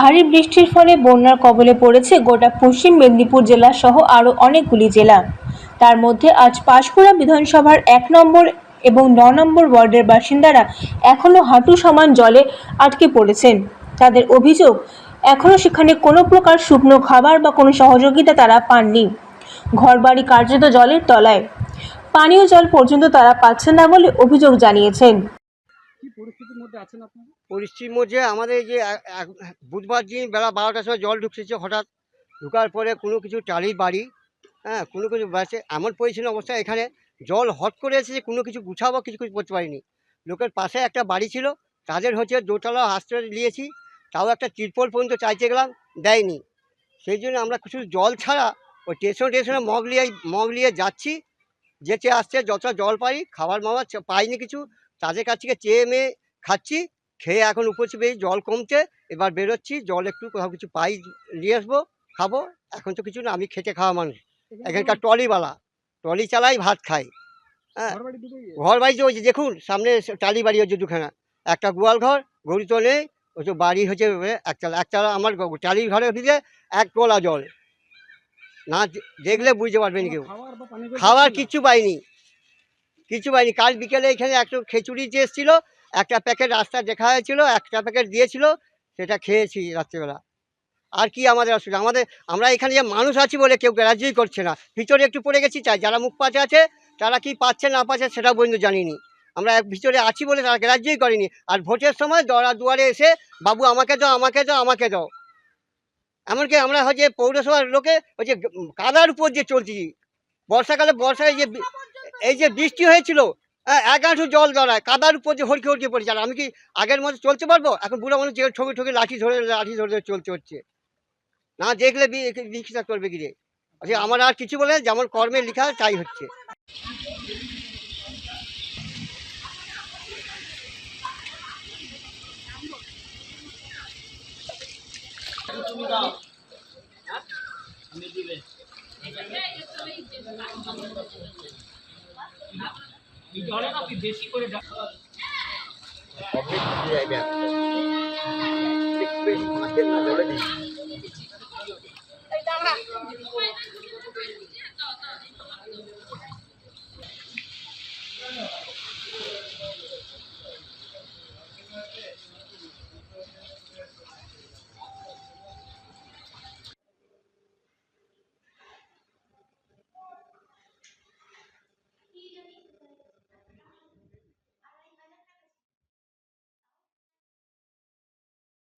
ভারী বৃষ্টির ফলে বন্যার কবলে পড়েছে গোটা পশ্চিম মেদিনীপুর জেলা সহ আরও অনেকগুলি জেলা। তার মধ্যে আজ পাঁশকুড়া বিধানসভার এক নম্বর এবং ন নম্বর ওয়ার্ডের বাসিন্দারা এখনও হাঁটু সমান জলে আটকে পড়েছেন। তাদের অভিযোগ এখনও সেখানে কোনো প্রকার শুকনো খাবার বা কোনো সহযোগিতা তারা পাননি। ঘরবাড়ি কার্যত জলের তলায়। পানীয় জল পর্যন্ত তারা পাচ্ছেন না বলে অভিযোগ জানিয়েছেন। পরিস্থিতির মধ্যে আমাদের যে বুধবার দিন বেলা বারোটার সময় জল ঢুকছে হঠাৎ। ঢুকার পরে কোনো কিছু টালির বাড়ি হ্যাঁ কোনো কিছু বাসে এমন পরিচ্ছন্ন অবস্থা এখানে। জল হট করে এসেছে, কোনো কিছু গুছাবো, কিছু কিছু করতে পারিনি। লোকের পাশে একটা বাড়ি ছিল, তাদের হচ্ছে দোতলা হাসপাতাল নিয়েছি, তাও একটা তিরপল পর্যন্ত চাইতে গেলাম, দেয়নি। সেই জন্য আমরা কিছু জল ছাড়া ওই স্টেশন টেশনে মগ নিয়ে মগ নিয়ে যাচ্ছি, যেতে আসছে যত জল পাই খাবার মাবার পাইনি কিছু তাদের কাছ থেকে চেয়ে মেয়ে খাচ্ছি খেয়ে এখন উপর বেরিয়ে জল কমছে এবার বেরোচ্ছি জল একটু কোথাও কিছু পাই নিয়ে আসব খাব এখন তো কিছু না আমি খেটে খাওয়া মানুষ। এখানকার ট্রলিওয়ালা ট্রলি চালাই ভাত খাই হ্যাঁ ঘর বাড়িতে ওই যে দেখুন সামনে টালি বাড়ি হচ্ছে দুখানা। একটা গোয়াল ঘর গরু তো নেই ওই তো বাড়ি হচ্ছে এ একতলা একতলা আমার টালির ঘরের ভিতরে এক তোলা জল। না দেখলে বুঝতে পারবেন কেউ। না? কিচ্ছু পাইনি। কিচ্ছু পাইনি। কাল বিকেলে এখানে একটু খিচুড়ি যে এসেছিল, একটা প্যাকেট রাস্তা দেখা হয়েছিল, একটা প্যাকেট দিয়েছিল, সেটা খেয়েছি রাত্রিবেলা। আর কি আমাদের অসুবিধা? আমাদের, আমরা এখানে যে মানুষ আছি বলে কেউ গ্রাহ্যই করছে না। ভিতরে একটু পড়ে গেছি, চাই যারা মুখ পাশে আছে, তারা কি পাচ্ছে না পাচ্ছে সেটা পর্যন্ত জানিনি। আমরা এক ভিতরে আছি বলে তারা গ্রাহ্যই করেনি। আর ভোটের সময় দরা দুয়ারে এসে, বাবু, আমাকে দাও আমাকে দাও আমাকে দাও। এমনকি আমরা হচ্ছে পৌরসভার লোকে যে কাদার উপর যে চলছি, বর্ষাকালে বর্ষায় যে এই যে বৃষ্টি হয়েছিল হ্যাঁ, এক হাঁটু জল দাঁড়ায় কাদার উপর যে হড়কে হড়কে পড়েছে। আর আমি কি আগের মতো চলতে পারব? এখন বুড়ো মানুষ যে ঠকে ঠকে লাঠি ধরে লাঠি ধরে চলতে হচ্ছে। না দেখলে রিক্সা করবে কি রে? আচ্ছা আমার আর কিছু বলে যেমন কর্মে লেখা তাই হচ্ছে। চলে না তুই বেশি করে যা অফিস যাইবে আজকে বেশ মাছের না জলে দিই